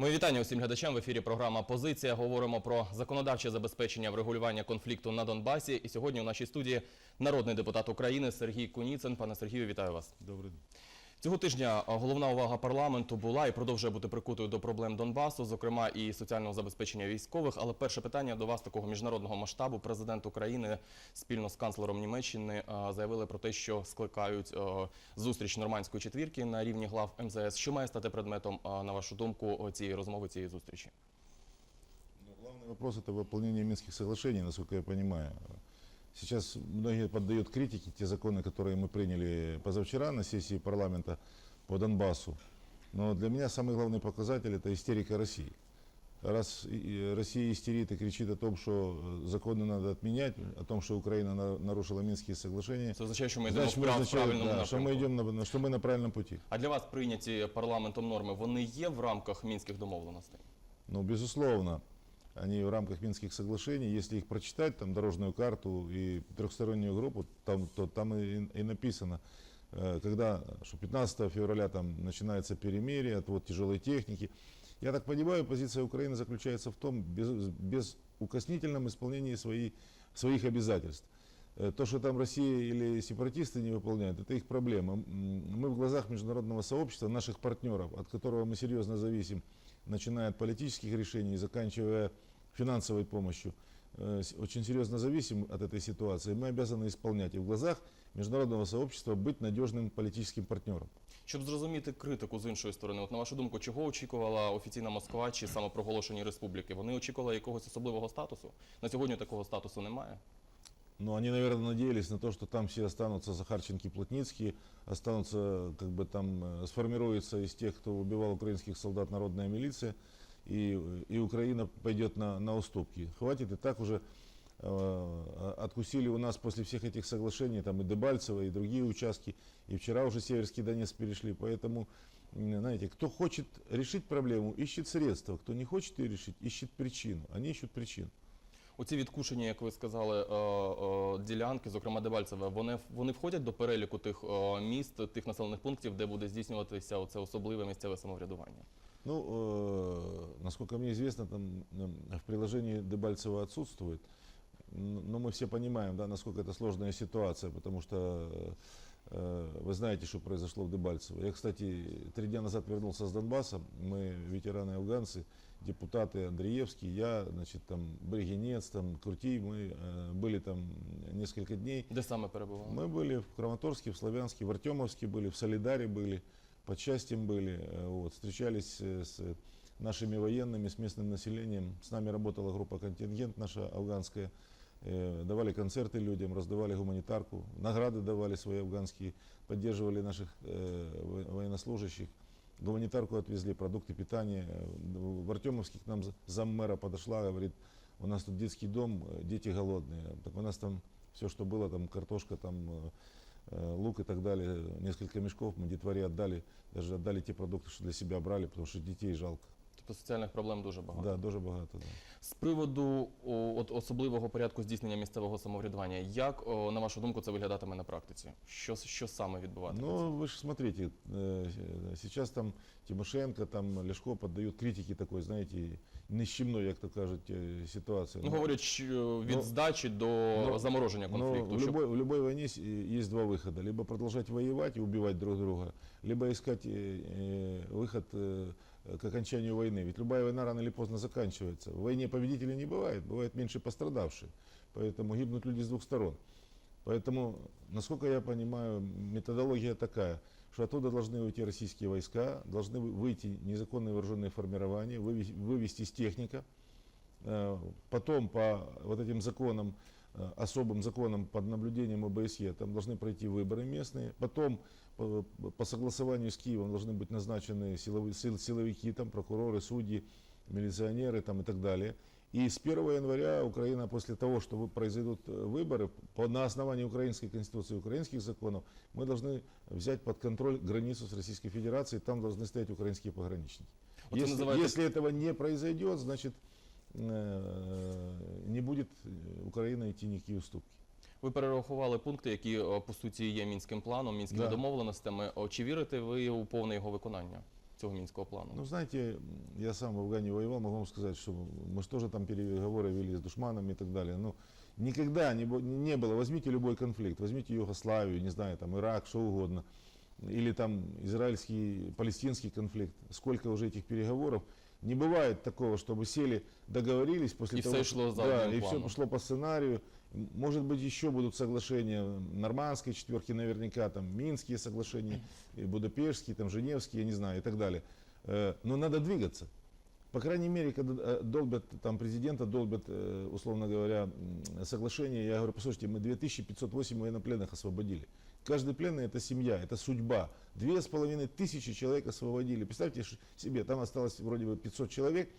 Мої вітання усім глядачам в ефірі. Програма Позиція. Говоримо про законодавче забезпечення врегулювання конфлікту на Донбасі. І сьогодні у нашій студії народний депутат України Сергій Куніцин. Пане Сергію, вітаю вас. Добрий день. Цього тижня а, головна увага парламенту була і продовжує бути прикутою до проблем Донбасу, зокрема і соціального забезпечення військових. Але перше питання до вас такого міжнародного масштабу. Президент України спільно з канцлером Німеччини а, заявили про те, що скликають а, зустріч нормандської четвірки на рівні глав МЗС. Що має стати предметом, а, на вашу думку, цієї розмови, цієї зустрічі? Ну, главный вопрос это выполнение Минских соглашений, насколько я понимаю. Сейчас многие поддают критике те законы, которые мы приняли позавчера на сессии парламента по Донбассу. Но для меня самый главный показатель это истерика России. Раз и- и Россия истерит и кричит о том, что э, законы надо отменять, о том, что Украина на- нарушила Минские соглашения, Це означає, що ми йдемо значит, мы, вправ- в означает, правильному да, что мы напрямку. идем на, что мы на правильном пути. А для вас прийняті парламентом норми вони є в рамках мінських домовленостей? Ну, безусловно, Они в рамках Минских соглашений, если их прочитать, там дорожную карту и трехстороннюю группу, там, то там и, и написано, э, когда, что 15 февраля там начинается перемирие, отвод тяжелой техники. Я так понимаю, позиция Украины заключается в том, без, безукоснительном исполнении свои, своих обязательств. Э, То, что там Россия или сепаратисты не выполняют, это их проблема. Мы в глазах международного сообщества, наших партнеров, от которого мы серьезно зависим, начиная от политических решений и заканчивая финансовой помощью, э, с- очень серьезно зависим от этой ситуации. Мы обязаны исполнять и в глазах международного сообщества быть надежным политическим партнером. Щоб зрозуміти критику з іншої сторони, от на вашу думку, чого очікувала офіційна Москва чи самопроголошені республіки? Вони очікували якогось особливого статусу? На сьогодні такого статусу немає. Но они, наверное, надеялись на то, что там все останутся Захарченки, Плотницкие, останутся, как бы там, э, сформируется из тех, кто убивал украинских солдат, народная милиция, и, и Украина пойдет на, на уступки. Хватит, и так уже э, откусили у нас после всех этих соглашений, там и Дебальцево, и другие участки, и вчера уже Северский Донец перешли, поэтому, знаете, кто хочет решить проблему, ищет средства, кто не хочет ее решить, ищет причину, они ищут причину. Оці відкушені, як ви сказали, е, е, ділянки, зокрема Дебальцеве, вони, вони входять до переліку тих е, міст, тих населених пунктів, де буде здійснюватися оце особливе місцеве самоврядування. Ну, э, насколько мне известно, там м, в приложении Дебальцева отсутствует. Н- Но мы все понимаем, да, насколько это сложная ситуация, потому что э, вы знаете, что произошло в Дебальцево. Я, кстати, три дня назад вернулся с Донбасса. Мы ветераны афганцы, Депутаты Андреевский, я, значит, там Бригинец, там Крутий, мы э, были там несколько дней. Де саме перебували? Мы были в Краматорске, в Славянске, в Артемовске были, в Солидаре были, под счастьем были, э, вот, встречались э, с нашими военными, с местным населением. С нами работала группа «Контингент» наша афганская. Э, Давали концерты людям, раздавали гуманитарку, награды давали свои афганские, поддерживали наших э, во- военнослужащих. Гуманитарку отвезли, продукты питания. В Артемовске к нам за- заммэра подошла, говорит, у нас тут детский дом, э, дети голодные. Так у нас там все, что было, там картошка, там э, э, лук и так далее, несколько мешков мы детворе отдали, даже отдали те продукты, что для себя брали, потому что детей жалко. Тобто соціальних проблем дуже багато. Да, дуже багато. Да. З приводу о, от особливого порядку здійснення місцевого самоврядування, як о, на вашу думку це виглядатиме на практиці? Що, що саме відбуватиметься? Ну, вы же смотрите, э, сейчас там Тимошенко, там Ляшко поддают критики такой, знаете, нищемной, як то кажуть, э, ситуации. Ну, говорять, що від Ну, здачі до ну, замороження Но конфлікту. в щоб- любой, в любой войне с- э, есть два выхода. Либо продолжать воевать и убивать друг друга, либо искать э, э, выход э, к окончанию войны. Ведь любая война рано или поздно заканчивается. В войне победителей не бывает, бывает меньше пострадавших. Поэтому гибнут люди с двух сторон. Поэтому, насколько я понимаю, методология такая, что оттуда должны уйти российские войска, должны вы- выйти незаконные вооруженные формирования, вывести, вывестись техника, Э, Потом по вот этим законам, э, особым законам под наблюдением ОБСЕ, там должны пройти выборы местные. Потом по, по согласованию с Киевом должны быть назначены силовые, сил- силовики, там, прокуроры, судьи, милиционеры там, и так далее. И с 1 января Украина после того, что произойдут э, выборы, по, на основании украинской конституции украинских законов, мы должны взять под контроль границу с Российской Федерацией, там должны стоять украинские пограничники. Вот Если, называете- если этого не произойдет, значит, э, не будет э, Украина идти никакие уступки. Ви перерахували пункти, які о, по суті є мінським планом, мінськими Да. домовленостями. О, Чи вірите ви у повне його виконання? цього мінського плану? Ну, знаете, я сам в Афгане воевал, могу вам сказать, что мы же тоже там переговоры вели с душманами и так далее. Ну, никогда не, бо- не было, возьмите любой конфликт, возьмите Югославию, не знаю, там Ирак, что угодно, или там израильский, палестинский конфликт, сколько уже этих переговоров, Не бывает такого, чтобы сели, договорились после И того, что- шло за да, и все планом. пошло по сценарию. Может быть, еще будут соглашения нормандской четверки, наверняка, там, Минские соглашения, и Будапештские, там, Женевские, я не знаю, и так далее. Э, Но надо двигаться. По крайней мере, когда э, долбят, там, президента долбят, э, условно говоря, соглашение, я говорю, послушайте, мы 2508 военнопленных освободили. Каждый пленный это семья, это судьба. Две с половиной тысячи человек освободили. Представьте ш- себе, там осталось вроде бы 500 человек,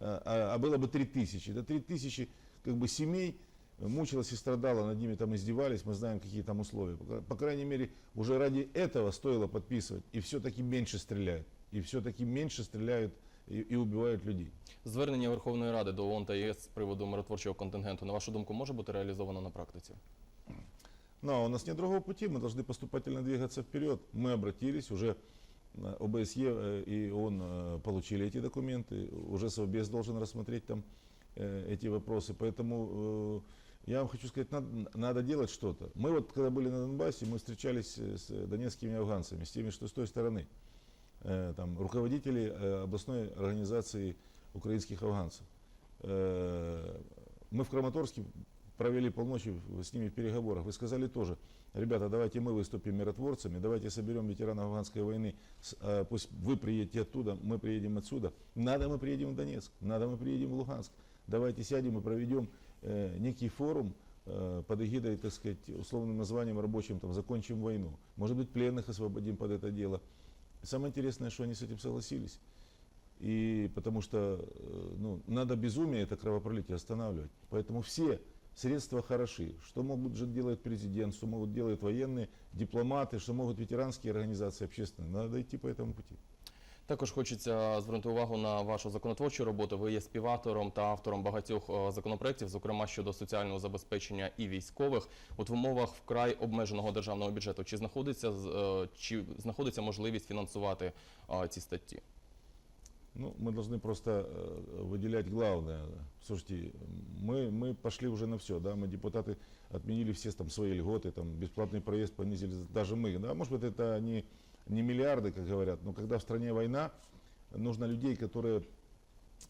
а, а- а было бы 3000. Это 3000 как бы семей э, мучилась и страдала, над ними там издевались, мы знаем, какие там условия. По, кра- по крайней мере, уже ради этого стоило подписывать. И все-таки меньше стреляют. И все-таки меньше стреляют и, и убивают людей. Звернення Верховної Ради до ООН та ЄС з приводу миротворчого контингенту, на вашу думку, може бути реалізовано на практиці? Но у нас нет другого пути, мы должны поступательно двигаться вперед. Мы обратились, уже э, ОБСЕ э, и ООН э, получили эти документы, уже Совбез должен рассмотреть там эти вопросы. Поэтому я вам хочу сказать, надо, надо делать что-то. Мы вот, когда были на Донбассе, мы встречались с донецкими афганцами, с теми, что с той стороны. Там, руководители областной организации украинских афганцев. Мы в Краматорске провели полночи с ними в переговорах. Вы сказали тоже, ребята, давайте мы выступим миротворцами, давайте соберем ветеранов афганской войны, э, пусть вы приедете оттуда, мы приедем отсюда. Надо мы приедем в Донецк, надо мы приедем в Луганск. Давайте сядем и проведем э, некий форум э, под эгидой, так сказать, условным названием рабочим, там, закончим войну. Может быть, пленных освободим под это дело. Самое интересное, что они с этим согласились. И потому что э, ну, надо безумие, это кровопролитие останавливать. Поэтому все средства хороши. Что могут же делать президент, что могут делать военные, дипломаты, что могут ветеранские организации общественные. Надо идти по этому пути. Також хочеться звернути увагу на вашу законотворчу роботу. Ви є співавтором та автором багатьох е, законопроєктів, зокрема щодо соціального забезпечення і військових. От в умовах вкрай обмеженого державного бюджету. Чи знаходиться з- е, чи знаходиться можливість фінансувати е, ці статті? Ну, мы должны просто э, выделять главное. Слушайте, мы, мы пошли уже на все, да, мы депутаты отменили все там свои льготы, там бесплатный проезд понизили, даже мы, да, может быть это не, не миллиарды, как говорят, но когда в стране война, нужно людей, которые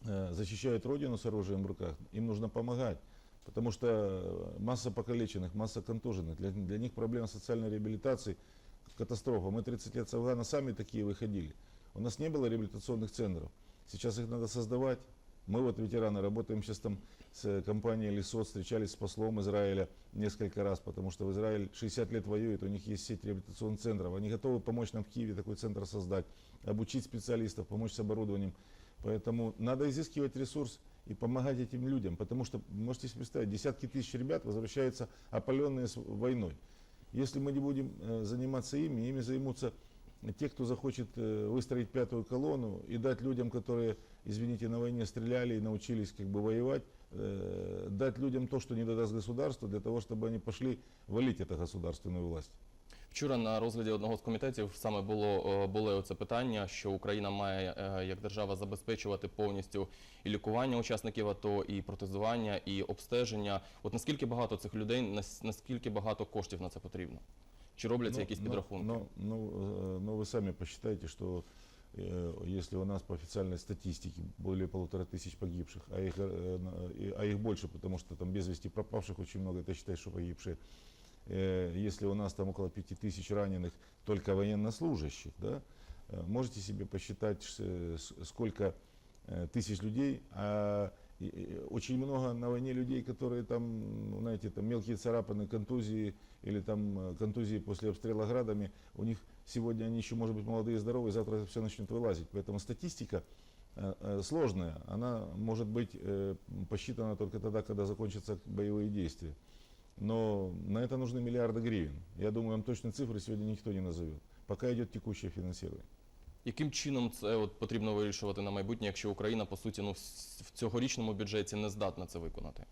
э, защищают родину с оружием в руках, им нужно помогать. Потому что масса покалеченных, масса контуженных, для, для них проблема социальной реабилитации катастрофа. Мы 30 лет с Афгана сами такие выходили. У нас не было реабилитационных центров. Сейчас их надо создавать. Мы вот ветераны работаем сейчас там с э, компанией Лесот, встречались с послом Израиля несколько раз, потому что в Израиль 60 лет воюет, у них есть сеть реабилитационных центров. Они готовы помочь нам в Киеве такой центр создать, обучить специалистов, помочь с оборудованием. Поэтому надо изыскивать ресурс и помогать этим людям, потому что, можете себе представить, десятки тысяч ребят возвращаются опаленные войной. Если мы не будем э, заниматься ими, ими займутся те, кто захочет э, выстроить пятую колонну и дать людям, которые, извините, на войне стреляли и научились как бы воевать, э, дать людям то, что не даст государство, для того, чтобы они пошли валить это государственную власть. Вчора на розгляді одного з комітетів саме було е, було оце питання, що Україна має е, як держава забезпечувати повністю і лікування учасників АТО, і протезування, і обстеження. От наскільки багато цих людей, нас- наскільки багато коштів на це потрібно? Чи робляться якісь підрахунки? Ну, ну, э, ну, вы сами посчитайте, что э, если у нас по официальной статистике более полутора тысяч погибших, а их, э, а их больше, потому что там без вести пропавших очень много, это считай, что погибшие. Если у нас там около пяти тысяч раненых только военнослужащих, да, можете себе посчитать, сколько тысяч людей, а очень много на войне людей, которые там, ну, знаете, там мелкие царапины, контузии или там э, контузии после обстрела градами, у них сегодня они еще, может быть, молодые и здоровые, завтра все начнет вылазить. Поэтому статистика э, э, сложная, она может быть посчитана только тогда, когда закончатся боевые действия. Но на это нужны миллиарды гривен. Я думаю, вам точные цифры сегодня никто не назовет. Пока идет текущее финансирование. Яким чином це от потрібно вирішувати на майбутнє, якщо Україна по суті ну в с- в цьогорічному бюджеті не здатна це виконати?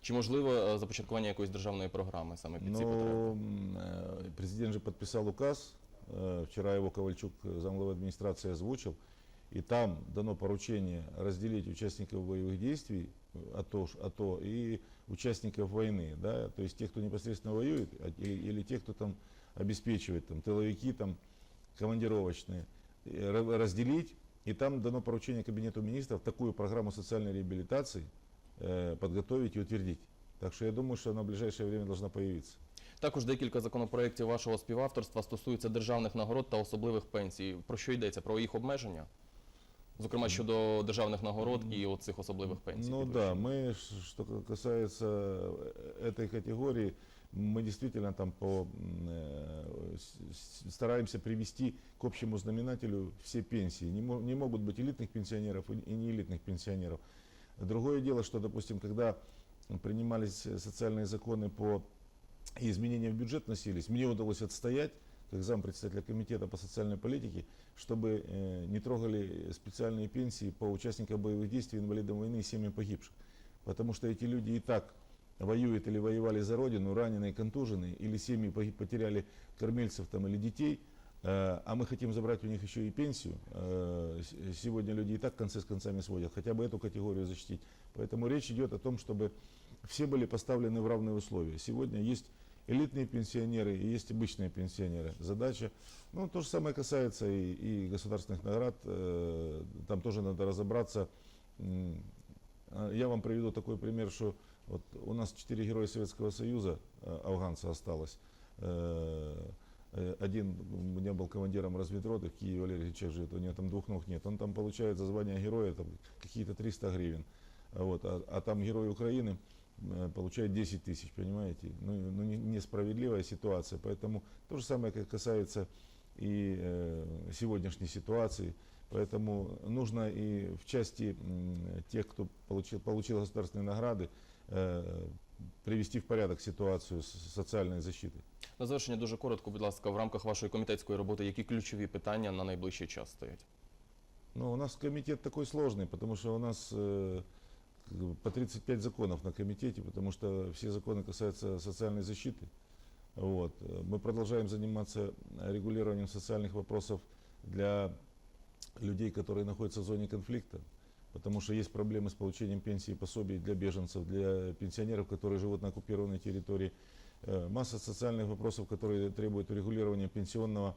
Чи можливо е, започаткування якоїсь державної програми саме під ці потреби? Но м, э, президент же подписал указ э, вчера его Ковальчук, э, замглавы администрации, озвучил, и там дано поручение разделить участников боевых действий, э, АТО, ш- АТО и участников войны, да, то есть тех, кто непосредственно воюет, а- или, или тех, кто там обеспечивает, там, тыловики, там, командировочные, и ра- разделить, и там дано поручение Кабинету министров такую программу социальной реабилитации э, подготовить и утвердить. Так что я думаю, что она в ближайшее время должна появиться. Також декілька законопроєктів вашого співавторства стосуються державних нагород та особливих пенсій. Про що йдеться? Про їх обмеження? Зокрема, щодо державних нагород і оцих особливих пенсій. Ну да, підвищень. мы, ш- что касается э, этой категории, Мы действительно там по, э, стараемся привести к общему знаменателю все пенсии. Не, не могут быть элитных пенсионеров и и неэлитных пенсионеров. Другое дело, что, допустим, когда принимались э, социальные законы по и в бюджет носились, мне удалось отстоять, как зампредседателя комитета по социальной политике, чтобы э, не трогали специальные пенсии по участникам боевых действий, инвалидам войны и семьям погибших. Потому что эти люди и так воюют или воевали за родину, раненые, контуженные, или семьи потеряли кормильцев там, или детей, э, а мы хотим забрать у них еще и пенсию. Э, Сегодня люди и так концы с концами сводят, хотя бы эту категорию защитить. Поэтому речь идет о том, чтобы все были поставлены в равные условия. Сегодня есть элитные пенсионеры и есть обычные пенсионеры. Задача, ну, то же самое касается и, и государственных наград, э, там тоже надо разобраться. А Я вам приведу такой пример, что вот у нас четыре героя Советского Союза, э, афганца осталось. Э, э, Один у меня был командиром разведроты в Валерий Ильич живет, у него там двух ног нет. Он там получает за звание героя какие-то 300 гривен. А Вот, а, а там герой Украины э, получает 10 тысяч, понимаете? Ну, ну не- несправедливая ситуация. Поэтому то же самое как касается и э, сегодняшней ситуации. Поэтому нужно и в части м, тех, кто получил, получил государственные награды, э, привести в порядок ситуацию с социальной защиты. На завершення дуже коротко, будь ласка, в рамках вашої комітетської роботи, які ключові питання на найближчий час стоять? Ну, у нас комитет такой сложный, потому что у нас э, как бы по 35 законов на комитете, потому что все законы касаются социальной защиты. Вот. Э, Мы продолжаем заниматься регулированием социальных вопросов для людей, которые находятся в зоне конфликта, потому что есть проблемы с получением пенсии и пособий для беженцев, для пенсионеров, которые живут на оккупированной территории. Э, Масса социальных вопросов, которые требуют урегулирования пенсионного,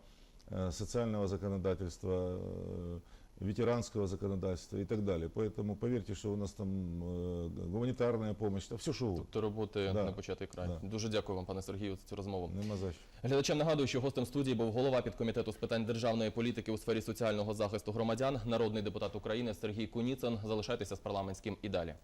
э, социального законодательства, э, ветеранского законодательства и так далее. Поэтому поверьте, что у нас там э, гуманитарная помощь, да все що угодно. Тобто роботи Да. не початий край. Да. Дуже дякую вам, пане Сергію, за цю розмову. Нема за що. Глядачам нагадую, що гостем студії був голова підкомітету з питань державної політики у сфері соціального захисту громадян, народний депутат України Сергій Куніцин. Залишайтеся з парламентським і далі.